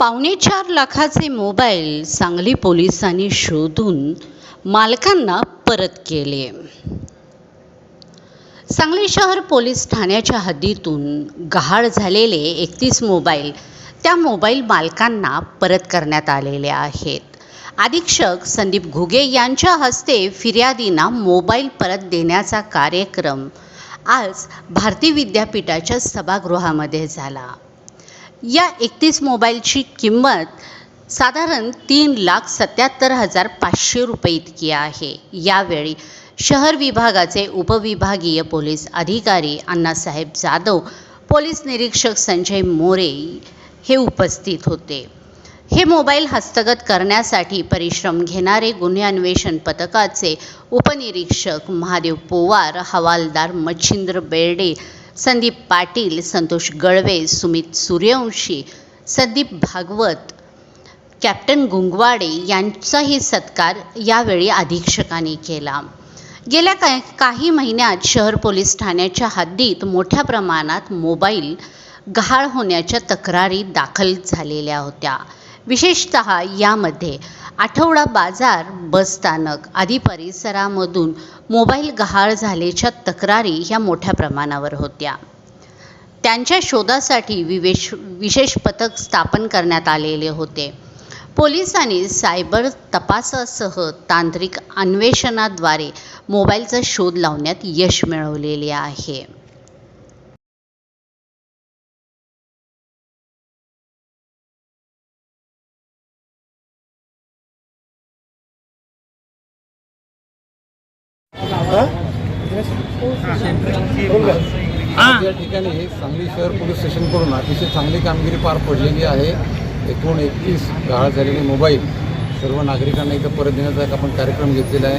पावणे चार लाखाचे मोबाईल सांगली पोलिसांनी शोधून मालकांना परत केले. सांगली शहर पोलीस ठाण्याच्या हद्दीतून गहाळ झालेले एकतीस मोबाईल त्या मोबाईल मालकांना परत करण्यात आलेले आहेत. अधीक्षक संदीप घुगे यांच्या हस्ते फिर्यादींना मोबाईल परत देण्याचा कार्यक्रम आज भारती विद्यापीठाच्या सभागृहामध्ये झाला. या एकतीस मोबाईलची किंमत साधारण तीन लाख सत्याहत्तर हजार पाचशे रुपये इतकी आहे. यावेळी शहर विभागाचे उपविभागीय पोलीस अधिकारी अण्णासाहेब जाधव पोलीस निरीक्षक संजय मोरे हे उपस्थित होते. हे मोबाईल हस्तगत करण्यासाठी परिश्रम घेणारे गुन्हे अन्वेषण पथकाचे उपनिरीक्षक महादेव पोवार हवालदार मच्छिंद्र बेर्डे संदीप पाटील संतोष गळवे सुमित सूर्यवंशी संदीप भागवत कॅप्टन गुंगवाडे यांचाही सत्कार यावेळी अधीक्षकांनी केला. गेल्या का काही महिन्यात शहर पोलीस ठाण्याच्या हद्दीत मोठ्या प्रमाणात मोबाईल गहाळ होण्याच्या तक्रारी दाखल झालेल्या होत्या. विशेषत यामध्ये आठवडा बाजार बसस्थानक आदी परिसरामधून मोबाईल गहाळ झाल्याच्या तक्रारी ह्या मोठ्या प्रमाणावर होत्या. त्यांच्या शोधासाठी विवेश विशेष पथक स्थापन करण्यात आलेले होते. पोलिसांनी सायबर तपासासह तांत्रिक अन्वेषणाद्वारे मोबाईलचा शोध लावण्यात यश मिळवलेले आहे. या ठिकाणी सांगली शहर पोलीस स्टेशनकडून अतिशय चांगली कामगिरी पार पडलेली आहे. एकूण एकतीस गहाळ झालेले मोबाईल सर्व नागरिकांना इथं परत देण्याचा एक आपण कार्यक्रम घेतलेला आहे.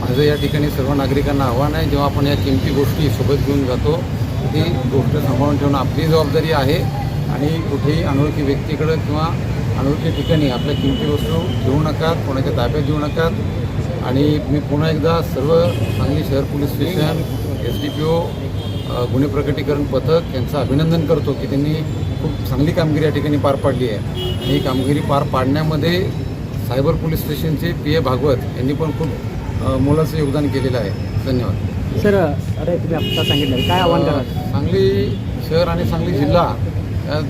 माझं या ठिकाणी सर्व नागरिकांना आव्हान आहे. जेव्हा आपण या किमती गोष्टी सोबत घेऊन जातो ती गोष्ट सांभाळून ठेवणं आपली जबाबदारी आहे. आणि कुठेही अनोळखी व्यक्तीकडं किंवा अनोळखी ठिकाणी आपल्या किमती वस्तू घेऊ नकात कोणाच्या ताब्यात देऊ नकात आणि मी पुन्हा एकदा सर्व सांगली शहर police station S D P O गुन्हे प्रकटीकरण पथक यांचं अभिनंदन करतो की त्यांनी खूप चांगली कामगिरी या ठिकाणी पार पाडली आहे. आणि ही कामगिरी पार पाडण्यामध्ये सायबर पोलीस स्टेशनचे पी ए भागवत यांनी पण खूप मोलाचं योगदान केलेलं आहे. धन्यवाद. सर अरे तुम्ही आत्ता सांगितलं. काय आव्हान कराल? अ, सांगली शहर आणि सांगली जिल्हा या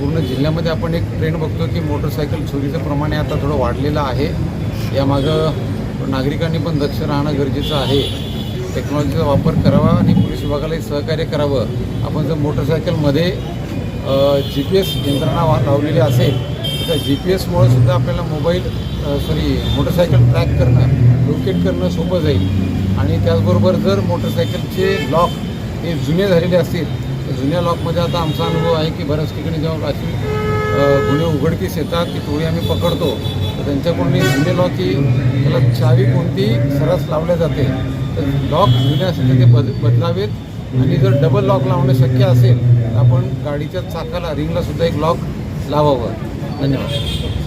पूर्ण जिल्ह्यामध्ये आपण एक ट्रेंड बघतो की मोटरसायकल चोरीचं प्रमाण आता थोडं वाढलेलं आहे. यामागं नागरिकांनी पण दक्ष राहणं गरजेचं आहे. टेक्नॉलॉजीचा वापर करावा आणि पोलीस विभागालाही सहकार्य करावं. आपण जर मोटरसायकलमध्ये जी पी एस यंत्रणा वा- लावलेली असेल तर जी पी एसमुळं सुद्धा आपल्याला मोबाईल सॉरी मोटरसायकल ट्रॅक करणं लोकेट करणं सोपं जाईल. आणि त्याचबरोबर जर मोटरसायकलचे लॉक हे जुने झालेले असतील तर जुन्या लॉकमध्ये आता आमचा अनुभव आहे की बऱ्याच ठिकाणी जेव्हा अशी गुन्हे उघडकीस येतात ती टोळी आम्ही पकडतो. त्यांच्याकडून हे जुने त्याला चावी कोणती सरस लावल्या जाते तर लॉक जुने ते बद बदलावेत. आणि जर डबल लॉक लावणं शक्य असेल तर आपण गाडीच्या चाकाला रिंगला सुद्धा एक लॉक लावावं. धन्यवाद.